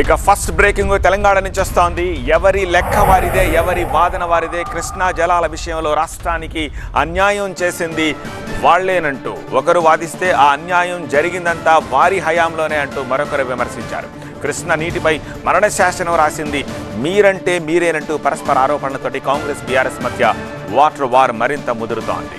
ఇక first breaking Telangana నుంచి వస్తోంది. ఎవరి లెక్క వారిదే ఎవరి వాదన వారిదే కృష్ణా జలాల విషయంలో రాష్ట్రానికి అన్యాయం చేసింది వాళ్ళేనంటూ. ఒకరు వాదిస్తే ఆ అన్యాయం జరిగిందంతా వారి హయాంలోనే అంటూ మరొకరు విమర్శించారు. కృష్ణ నీటిపై మరణ శాసనం రాసింది మీరంటే మీరేనంటూ పరస్పర ఆరోపణలతోటి కాంగ్రెస్ బీఆర్ఎస్ మధ్య వాటర్ వార్ మరింత ముదురుతోంది.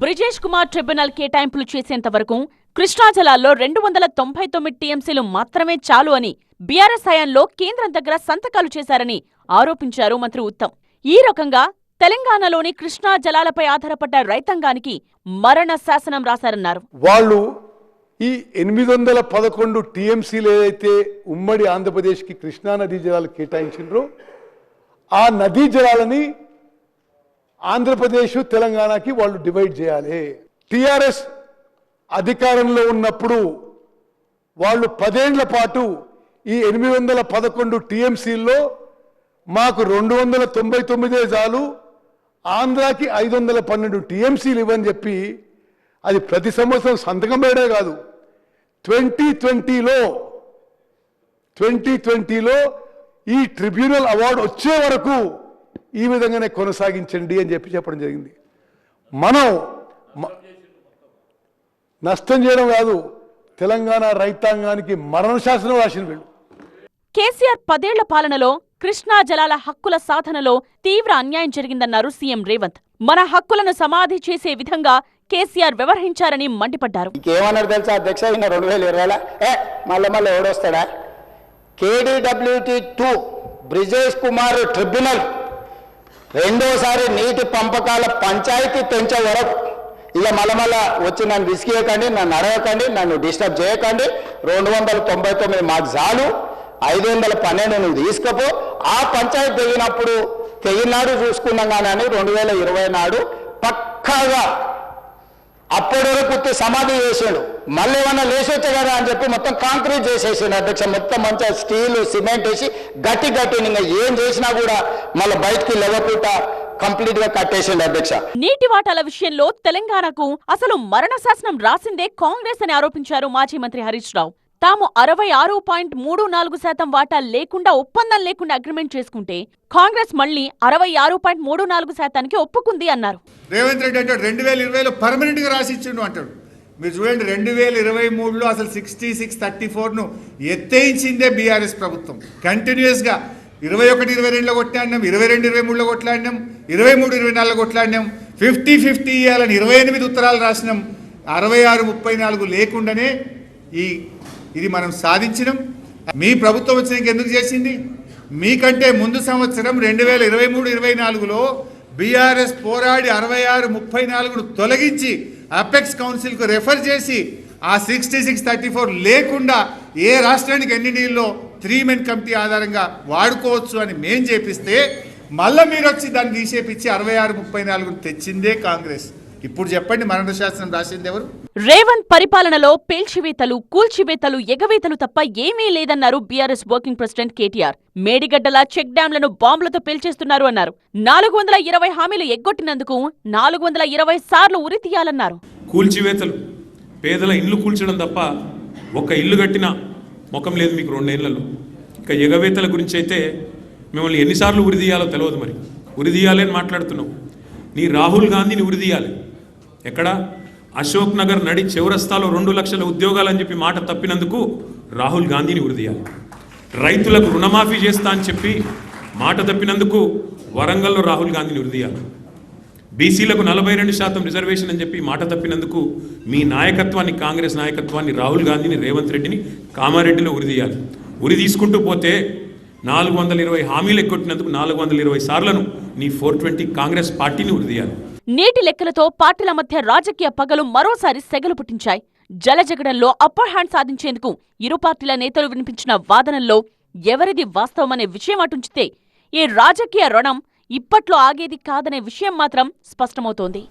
బ్రిజేష్ కుమార్ ట్రిబ్యునల్ కేటాయింపులు చేసేంత వరకు కృష్ణా జలాల్లో రెండు వందల తొంభై తొమ్మిది టీఎంసీలు మాత్రమే చాలు అని బీఆర్ఎస్ హయాంలో కేంద్రం దగ్గర సంతకాలు చేశారని ఆరోపించారు మంత్రి ఉత్తమ్. ఈ రకంగా తెలంగాణలోని కృష్ణా జలాలపై ఆధారపడ్డ రైతాంగానికి మరణ శాసనం రాశారన్నారు. వాళ్ళు ఈ ఎనిమిది వందల పదకొండు టీఎంసీలు ఏదైతే ఉమ్మడి ఆంధ్రప్రదేశ్కి కృష్ణా నదీ జలాలు కేటాయించిండ్రో ఆ నదీ జలాలని ఆంధ్రప్రదేశ్ తెలంగాణకి వాళ్ళు డివైడ్ చేయాలి. టిఆర్ఎస్ అధికారంలో ఉన్నప్పుడు వాళ్ళు పదేండ్ల పాటు ఈ ఎనిమిది వందల పదకొండు టీఎంసీల్లో మాకు రెండు వందల తొంభై తొమ్మిదే చాలు ఆంధ్రాకి ఐదు వందల పన్నెండు టీఎంసీలు ఇవ్వని చెప్పి అది ప్రతి సంవత్సరం సంతకం వేయడే కాదు. ట్వంటీ ట్వంటీలో ట్వంటీ ట్వంటీలో ఈ ట్రిబ్యునల్ అవార్డు వచ్చే వరకు ఈ విధంగానే కొనసాగించండి అని చెప్పి చెప్పడం జరిగింది. మనం నష్టం చేయడం కాదు తెలంగాణ రైతాంగానికి మరణ శాసనం రాసిన వీళ్ళు. కేసీఆర్ పదేళ్ళ పాలనలో కృష్ణా జలాల హక్కుల సాధనలో తీవ్ర అన్యాయం జరిగిందన్నారు సీఎం రేవంత్. మన హక్కులను సమాధి చేసే విధంగా కేసీఆర్ వ్యవహరించారని మండిపడ్డారు. ఇంకేమన్నారు తెలుసా? అధ్యక్ష ఈయన రెండు వేల ఇరవైలో ఏ మళ్ళీ మళ్ళీ ఎవడొస్తాడా? KDWT two Brijesh Kumar tribunal. రెండోసారి నీటి పంపకాల పంచాయతీ పెంచే వరకు ఇక మలమల వచ్చి నన్ను విసిగియకండి నన్ను అడగకండి నన్ను డిస్టర్బ్ చేయకండి. రెండు వందల తొంభై తొమ్మిది మాకు చాలు. ఐదు వందల పన్నెండు నువ్వు తీసుకపో. ఆ పంచాయతీ తెగినప్పుడు తెగినాడు చూసుకున్నాం కానీ అని రెండు వేల ఇరవై నాడు పక్కాగా అప్పటి వరకు సమాధి చేసాడు. మళ్ళీ ఏమన్నా లేచొచ్చు కదా అని చెప్పి మొత్తం కాంక్రీట్ చేసేసాడు అధ్యక్ష. మొత్తం మంచిగా స్టీల్ సిమెంట్ వేసి గట్టి గట్టి ఇంకా ఏం చేసినా కూడా మళ్ళీ బయటికి లెవకుండా కంప్లీట్గా కట్టేసిండు అధ్యక్ష. నీటి వాటాల విషయంలో తెలంగాణకు అసలు మరణ శాసనం రాసిందే కాంగ్రెస్ అని ఆరోపించారు మాజీ మంత్రి హరీష్ రావు. తాము అరవై ఆరు పాయింట్ మూడు నాలుగు శాతం వాటా లేకుండా ఒప్పందం లేకుండా అగ్రిమెంట్ చేసుకుంటే కాంగ్రెస్ మళ్ళీ అరవై ఆరు పాయింట్ మూడు నాలుగు శాతానికి ఒప్పుకుంది అన్నారు. రేవంత్ రెడ్డి అంటాడు రెండు వేల ఇరవైలో పర్మనెంట్గా రాసి ఇచ్చిండు అంటాడు. మీరు చూడండి రెండు వేల ఇరవై మూడులో అసలు సిక్స్టీ సిక్స్ థర్టీ ఫోర్ను ఎత్తేయించిందే బీఆర్ఎస్ ప్రభుత్వం. కంటిన్యూస్గా ఇరవై ఒకటి ఇరవై రెండులో కొట్లాడినాం ఇరవై రెండు ఇరవై మూడులో కొట్లాడినాం ఇరవై మూడు ఇరవై నాలుగులో కొట్లాడినాం ఫిఫ్టీ ఫిఫ్టీ ఇవ్వాలని ఇరవై ఎనిమిది ఉత్తరాలు రాసినాం. అరవై ఆరు ముప్పై నాలుగు లేకుండానే ఈ ఇది మనం సాధించినాం. మీ ప్రభుత్వం వచ్చినాక ఎందుకు చేసింది? మీకంటే ముందు సంవత్సరం రెండు వేల ఇరవై మూడు ఇరవై నాలుగులో బీఆర్ఎస్ పోరాడి అరవై ఆరు ముప్పై నాలుగును తొలగించి అపెక్స్ కౌన్సిల్కు రెఫర్ చేసి ఆ సిక్స్టీ సిక్స్ థర్టీ ఫోర్ లేకుండా ఏ రాష్ట్రానికి ఎన్ని నీళ్ళలో త్రీ మెన్ కమిటీ ఆధారంగా వాడుకోవచ్చు అని మేం చేపిస్తే మళ్ళీ మీరు వచ్చి దాన్ని తీసేపిచ్చి అరవై ఆరు ముప్పై నాలుగును తెచ్చిందే కాంగ్రెస్. ఇప్పుడు చెప్పండి మరణ శాస్త్రం రాసింది ఎవరు? రేవంత్ పరిపాలనలో పేల్చివేతలు కూల్చివేతలు ఎగవేతలు తప్ప ఏమీ లేదన్నారు బీఆర్ఎస్ వర్కింగ్ ప్రెసిడెంట్ కేటీఆర్. మేడిగడ్డల చెక్ డ్యాంలను బాంబులతో పేల్చేస్తున్నారు అన్నారు. నాలుగు వందల ఇరవై హామీలు ఎగ్గొట్టినందుకు నాలుగు వందల ఇరవై సార్లు ఉరి తీయాలన్నారు. కూల్చివేతలు. పేదల ఇల్లు కూల్చడం తప్ప ఒక ఇల్లు కట్టిన ముఖం లేదు మీకు రెండేళ్ళలో. ఇక ఎగవేతల గురించి అయితే మిమ్మల్ని ఎన్నిసార్లు ఉరిదీయాలో తెలియదు మరి. ఉరిదీయాలి అని మాట్లాడుతున్నావు. నీ రాహుల్ గాంధీని ఉరిదీయాలి ఎక్కడ? అశోక్ నగర్ నడి చివరస్తాలో రెండు లక్షల ఉద్యోగాలని చెప్పి మాట తప్పినందుకు రాహుల్ గాంధీని ఉరిదీయాలి రైతులకు రుణమాఫీ చేస్తా అని చెప్పి మాట తప్పినందుకు వరంగల్లో రాహుల్ గాంధీని ఉరిదీయాలి బీసీలకు నలభై రెండు శాతం రిజర్వేషన్ అని చెప్పి మాట తప్పినందుకు మీ నాయకత్వాన్ని కాంగ్రెస్ నాయకత్వాన్ని రాహుల్ గాంధీని రేవంత్ రెడ్డిని కామారెడ్డిలో ఉరిదీయాలి ఉరి తీసుకుంటూ పోతే నాలుగు వందల ఇరవై హామీలు ఎక్కొట్టినందుకు నాలుగు వందల ఇరవై సార్లను నీ ఫోర్ ట్వంటీ కాంగ్రెస్ పార్టీని ఉరిదీయాలి నీటి లెక్కలతో పార్టీల మధ్య రాజకీయ పగలు మరోసారి సెగలు పుట్టించాయి. జలజగడంలో అప్పర్ హ్యాండ్ సాధించేందుకు ఇరు పార్టీల నేతలు వినిపించిన వాదనల్లో ఎవరిది వాస్తవమనే విషయం అటుంచితే ఈ రాజకీయ రుణం ఇప్పట్లో ఆగేది కాదనే విషయం మాత్రం స్పష్టమవుతోంది.